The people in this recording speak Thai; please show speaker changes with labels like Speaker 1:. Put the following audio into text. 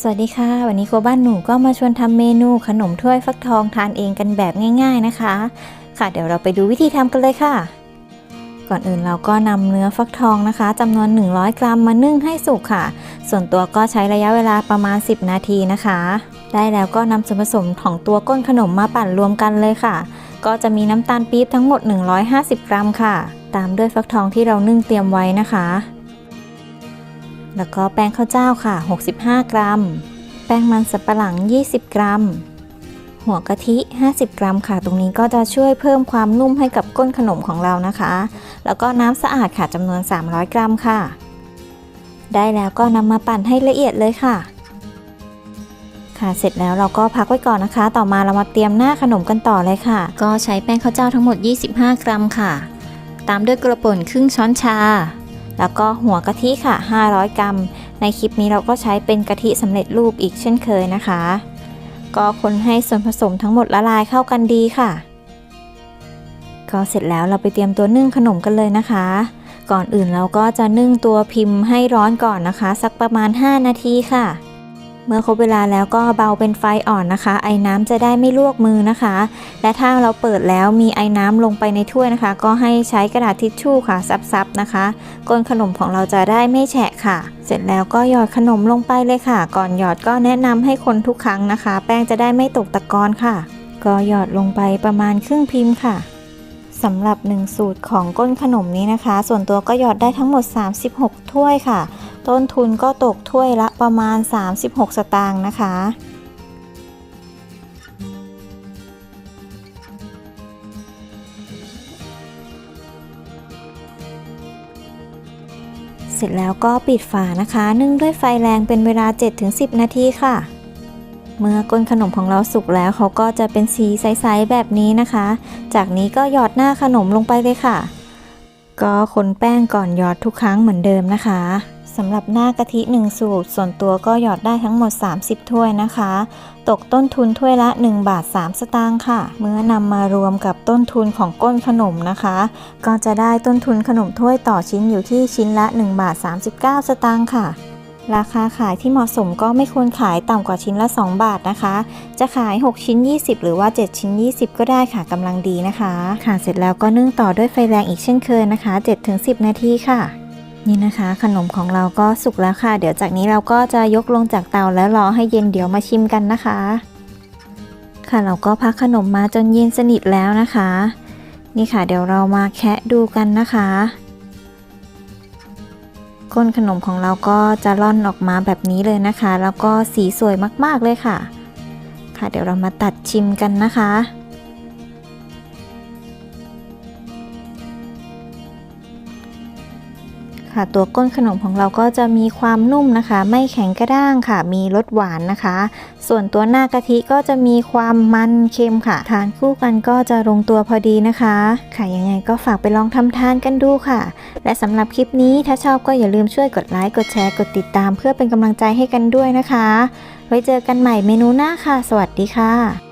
Speaker 1: สวัสดีค่ะ วันนี้โครูบ้านหนูก็มาชวนทำเมนูขนมถ้วยฟักทองทานเองกันแบบง่ายๆนะคะ ค่ะ เดี๋ยวเราไปดูวิธีทำกันเลยค่ะ ก่อนอื่นเราก็นำเนื้อฟักทองนะคะจำนวน 100 กรัมมานึ่งให้สุกค่ะ ส่วนตัวก็ใช้ระยะเวลาประมาณ 10 นาทีนะคะ ได้แล้วก็นำส่วนผสมของตัวก้นขนมมาปั่นรวมกันเลยค่ะ ก็จะมีน้ำตาลปี๊บทั้งหมด 150 กรัมค่ะ ตามด้วยฟักทองที่เรานึ่งเตรียมไว้นะคะ แล้วก็แป้งข้าวเจ้าค่ะ 65 กรัม แป้งมันสับปะหลัง 20 กรัม หัวกะทิ 50 กรัมค่ะ ตรงนี้ก็จะช่วยเพิ่มความนุ่มให้กับก้นขนมของเรานะคะ แล้วก็น้ำสะอาดค่ะจำนวน 300 กรัมค่ะ ได้แล้วก็นำมาปั่นให้ละเอียดเลยค่ะ ค่ะเสร็จแล้วเราก็พักไว้ก่อนนะคะ ต่อมาเรามาเตรียมหน้าขนมกันต่อเลยค่ะ ก็ใช้แป้งข้าวเจ้าทั้งหมด 25 กรัมค่ะ ตามด้วยกระป่นครึ่งช้อนชา แล้วก็หัวกะทิค่ะ 500 กรัม ในคลิปนี้เราก็ใช้เป็นกะทิสำเร็จรูปอีกเช่นเคยนะคะ ก็คนให้ส่วนผสมทั้งหมดละลายเข้ากันดีค่ะ ก็เสร็จแล้วเราไปเตรียมตัวนึ่งขนมกันเลยนะคะ ก่อนอื่นเราก็จะนึ่งตัวพิมพ์ให้ร้อนก่อนนะคะ สักประมาณ 5 นาทีค่ะ เมื่อครบเวลาแล้วก็เบาเป็นไฟอ่อนนะคะ ไอ้น้ำจะได้ไม่ลวกมือนะคะ และถ้าเราเปิดแล้วมีไอ้น้ำลงไปในถ้วยนะคะ ก็ให้ใช้กระดาษทิชชู่ค่ะซับๆนะคะก้นขนมของเราจะได้ไม่แฉะค่ะ เสร็จแล้วก็หยอดขนมลงไปเลยค่ะ ก่อนหยอดก็แนะนำให้คนทุกครั้งนะคะ แป้งจะได้ไม่ตกตะกอนค่ะ ก็หยอดลงไปประมาณครึ่งพิมพ์ค่ะสำหรับ 1 สูตรของก้นขนมนี้นะคะ ส่วนตัวก็หยอดได้ทั้งหมด 36 ถ้วยค่ะ ต้นทุนก็ตกถ้วยละประมาณ 36 สตางค์นะคะ เสร็จแล้วก็ปิดฝานะคะ นึ่งด้วยไฟแรงเป็นเวลา 7-10 นาทีค่ะ เมื่อก้นขนมของเราสุกแล้วเขาก็จะเป็นสีใสๆแบบนี้นะคะ จากนี้ก็หยอดหน้าขนมลงไปเลยค่ะ ก็คนแป้งก่อนหยอดทุกครั้งเหมือนเดิมนะคะ สำหรับหน้ากะทิ 1 สูตร ส่วนตัวก็หยอดได้ทั้งหมด 30 ถ้วยนะคะ ตกต้นทุนถ้วยละ 1 บาท 3 สตางค์ค่ะ เมื่อนำมารวมกับต้นทุนของก้นขนมนะคะ ก็จะได้ต้นทุนขนมถ้วยต่อชิ้นอยู่ที่ชิ้นละ 1 บาท 39 สตางค์ค่ะ ราคาขายที่เหมาะสมก็ไม่ควรขายต่ำกว่าชิ้นละ 2 บาทนะคะ จะขาย 6 ชิ้น 20 หรือว่า 7 ชิ้น 20 ก็ได้ค่ะกำลังดีนะคะ ค่ะเสร็จแล้วก็นึ่งต่อด้วยไฟแรงอีกเช่นเคยนะคะ 7-10 นาทีค่ะ นี่นะคะ ขนมของเราก็สุกแล้วค่ะ เดี๋ยวจากนี้เราก็จะยกลงจากเตาแล้วรอให้เย็นเดี๋ยวมาชิมกันนะคะ ค่ะเราก็พักขนมมาจนเย็นสนิทแล้วนะคะ นี่ค่ะ เดี๋ยวเรามาแคะดูกันนะคะก้นขนมของเราก็จะล่อนออกมาแบบนี้เลยนะคะ แล้วก็สีสวยมากๆเลยค่ะ ค่ะเดี๋ยวเรามาตัดชิมกันนะคะ ค่ะ ตัวก้นขนมของเราก็จะมีความนุ่มนะคะ ไม่แข็งกระด้างค่ะ มีรสหวานนะคะ ส่วนตัวหน้ากะทิก็จะมีความมันเค็มค่ะ ทานคู่กันก็จะลงตัวพอดีนะคะ ค่ะยังไงก็ฝากไปลองทำทานกันดูค่ะ และสำหรับคลิปนี้ถ้าชอบก็อย่าลืมช่วยกดไลค์กดแชร์กดติดตาม เพื่อเป็นกำลังใจให้กันด้วยนะคะ ไว้เจอกันใหม่เมนูหน้าค่ะ สวัสดีค่ะ